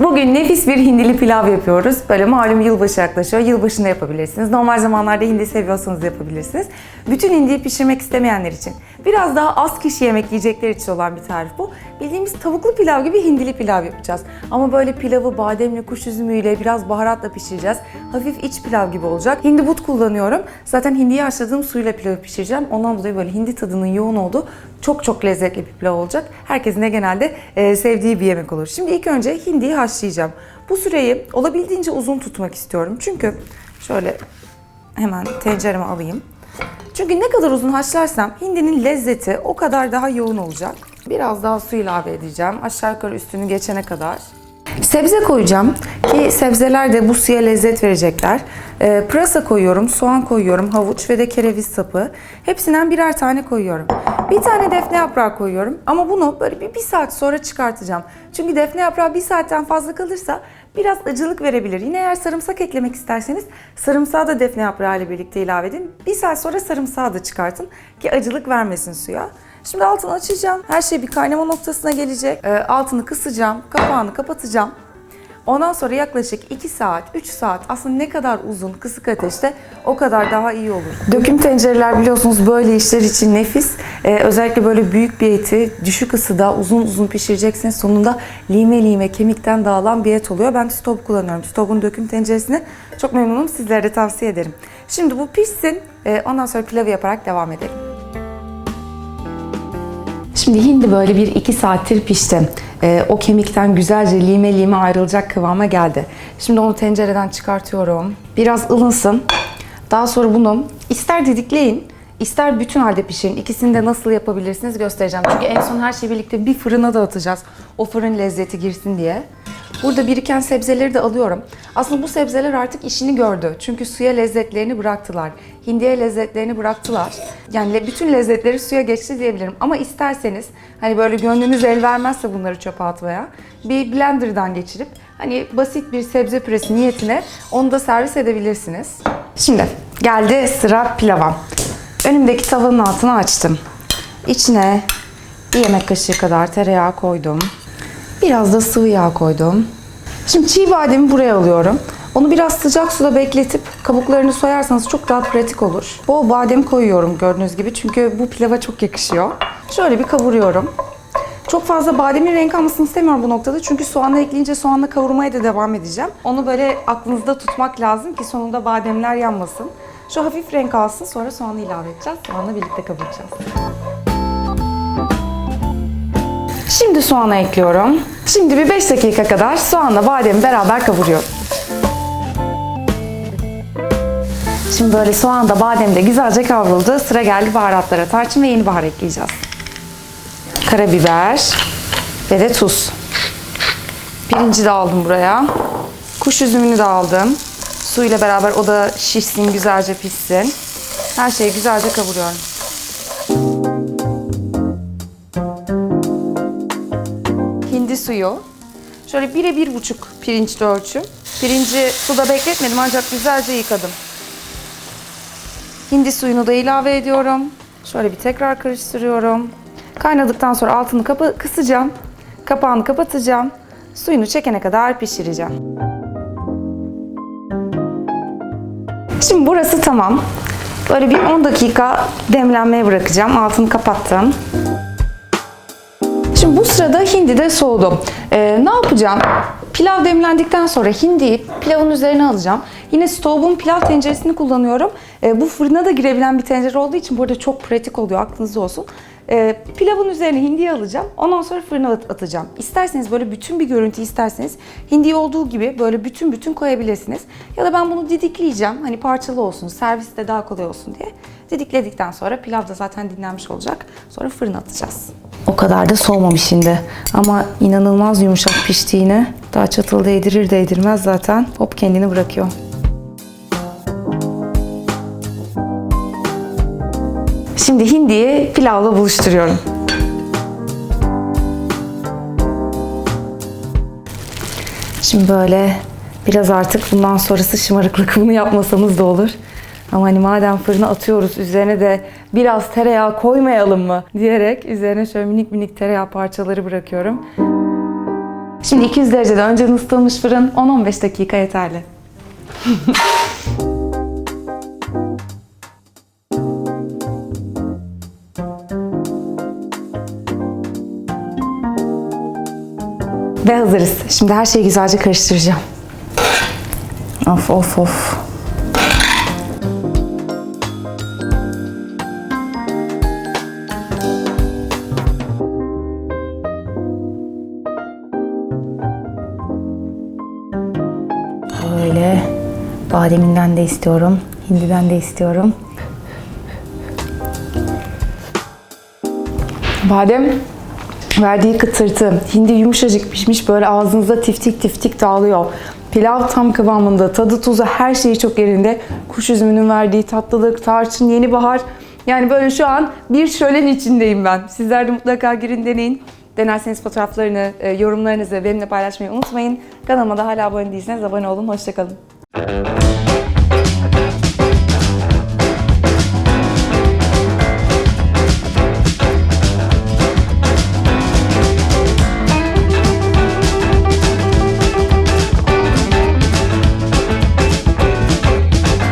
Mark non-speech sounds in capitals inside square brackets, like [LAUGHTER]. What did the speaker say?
Bugün nefis bir hindili pilav yapıyoruz. Böyle malum yılbaşı yaklaşıyor. Yılbaşında yapabilirsiniz. Normal zamanlarda hindi seviyorsanız yapabilirsiniz. Bütün hindiyi pişirmek istemeyenler için, biraz daha az kişi yemek yiyecekler için olan bir tarif bu. Bildiğimiz tavuklu pilav gibi hindili pilav yapacağız. Ama böyle pilavı bademle, kuş üzümüyle, biraz baharatla pişireceğiz. Hafif iç pilav gibi olacak. Hindi but kullanıyorum. Zaten hindiyi haşladığım suyla pilavı pişireceğim. Ondan dolayı böyle hindi tadının yoğun olduğu çok çok lezzetli bir pilav olacak. Herkesin de genelde e, sevdiği bir yemek olur. Şimdi ilk önce hindiyi haşlayacağım. Bu süreyi olabildiğince uzun tutmak istiyorum. Çünkü şöyle hemen tencereme alayım. Çünkü ne kadar uzun haşlarsam hindinin lezzeti o kadar daha yoğun olacak. Biraz daha su ilave edeceğim. Aşağı yukarı üstünü geçene kadar. Sebze koyacağım ki sebzeler de bu suya lezzet verecekler. Ee, pırasa koyuyorum, soğan koyuyorum, havuç ve de kereviz sapı. Hepsinden birer tane koyuyorum. Bir tane defne yaprağı koyuyorum ama bunu böyle bir, bir saat sonra çıkartacağım. Çünkü defne yaprağı bir saatten fazla kalırsa biraz acılık verebilir. Yine eğer sarımsak eklemek isterseniz sarımsağı da defne yaprağı ile birlikte ilave edin. Bir saat sonra sarımsağı da çıkartın ki acılık vermesin suya. Şimdi altını açacağım. Her şey bir kaynama noktasına gelecek. Ee, altını kısacağım, kapağını kapatacağım. Ondan sonra yaklaşık 2 saat, 3 saat aslında ne kadar uzun kısık ateşte o kadar daha iyi olur. Döküm tencereler biliyorsunuz böyle işler için nefis. Ee, özellikle böyle büyük bir eti düşük ısıda uzun uzun pişireceksiniz. Sonunda lime lime kemikten dağılan bir et oluyor. Ben stop kullanıyorum. Stop'un döküm tenceresini çok memnunum. Sizlere de tavsiye ederim. Şimdi bu pişsin. Ee, ondan sonra pilavı yaparak devam edelim. Şimdi hindi böyle bir iki saattir pişti. Ee, o kemikten güzelce lime lime ayrılacak kıvama geldi. Şimdi onu tencereden çıkartıyorum. Biraz ılınsın. Daha sonra bunu ister didikleyin, ister bütün halde pişirin. İkisini de nasıl yapabilirsiniz göstereceğim. Çünkü en son her şeyi birlikte bir fırına da atacağız. O fırın lezzeti girsin diye. Burada biriken sebzeleri de alıyorum. Aslında bu sebzeler artık işini gördü. Çünkü suya lezzetlerini bıraktılar. Hindiye lezzetlerini bıraktılar. Yani bütün lezzetleri suya geçti diyebilirim. Ama isterseniz hani böyle gönlünüz el vermezse bunları çöpe atmaya bir blenderdan geçirip hani basit bir sebze püresi niyetine onu da servis edebilirsiniz. Şimdi geldi sıra pilava. Önümdeki tavanın altını açtım. İçine bir yemek kaşığı kadar tereyağı koydum. Biraz da sıvı yağ koydum. Şimdi çiğ bademi buraya alıyorum. Onu biraz sıcak suda bekletip kabuklarını soyarsanız çok daha pratik olur. Bol badem koyuyorum gördüğünüz gibi çünkü bu pilava çok yakışıyor. Şöyle bir kavuruyorum. Çok fazla bademin renk almasını istemiyorum bu noktada çünkü soğanla ekleyince soğanla kavurmaya da devam edeceğim. Onu böyle aklınızda tutmak lazım ki sonunda bademler yanmasın. Şu hafif renk alsın sonra soğanı ilave edeceğiz. Soğanla birlikte kavuracağız. Şimdi soğanı ekliyorum. Şimdi bir 5 dakika kadar soğanla bademi beraber kavuruyorum. Şimdi böyle soğan da badem de güzelce kavruldu. Sıra geldi baharatlara. Tarçın ve yeni bahar ekleyeceğiz. Karabiber ve de tuz. Pirinci de aldım buraya. Kuş üzümünü de aldım. Suyla beraber o da şişsin, güzelce pişsin. Her şeyi güzelce kavuruyorum. Hindi suyu. Şöyle bire bir buçuk pirinçli ölçüm. Pirinci suda bekletmedim ancak güzelce yıkadım. Hindi suyunu da ilave ediyorum. Şöyle bir tekrar karıştırıyorum. Kaynadıktan sonra altını kapa kısacağım. Kapağını kapatacağım. Suyunu çekene kadar pişireceğim. Şimdi burası tamam. Böyle bir 10 dakika demlenmeye bırakacağım. Altını kapattım. Şimdi bu sırada hindi de soğudu. Ee, ne yapacağım? Pilav demlendikten sonra hindiyi pilavın üzerine alacağım. Yine stove'un pilav tenceresini kullanıyorum. Ee, bu fırına da girebilen bir tencere olduğu için burada çok pratik oluyor aklınızda olsun. Ee, pilavın üzerine hindiyi alacağım. Ondan sonra fırına at- atacağım. İsterseniz böyle bütün bir görüntü isterseniz hindiyi olduğu gibi böyle bütün bütün koyabilirsiniz. Ya da ben bunu didikleyeceğim. Hani parçalı olsun, serviste daha kolay olsun diye. Didikledikten sonra pilav da zaten dinlenmiş olacak. Sonra fırına atacağız. O kadar da soğumamış şimdi. Ama inanılmaz yumuşak piştiğini daha çatal değdirir değdirmez zaten hop kendini bırakıyor. Şimdi hindiyi pilavla buluşturuyorum. Şimdi böyle biraz artık bundan sonrası şımarıklık bunu yapmasanız da olur. Ama hani madem fırına atıyoruz üzerine de biraz tereyağı koymayalım mı diyerek üzerine şöyle minik minik tereyağı parçaları bırakıyorum. Şimdi 200 derecede önceden ısıtılmış fırın 10-15 dakika yeterli. [LAUGHS] Ve hazırız. Şimdi her şeyi güzelce karıştıracağım. Of of of. Bademinden de istiyorum. Hindiden de istiyorum. Badem verdiği kıtırtı. Hindi yumuşacık pişmiş böyle ağzınızda tiftik tiftik dağılıyor. Pilav tam kıvamında. Tadı tuzu her şeyi çok yerinde. Kuş üzümünün verdiği tatlılık, tarçın, yeni bahar. Yani böyle şu an bir şölen içindeyim ben. Sizler de mutlaka girin deneyin. Denerseniz fotoğraflarını, e, yorumlarınızı benimle paylaşmayı unutmayın. Kanalıma da hala abone değilseniz abone olun. Hoşçakalın.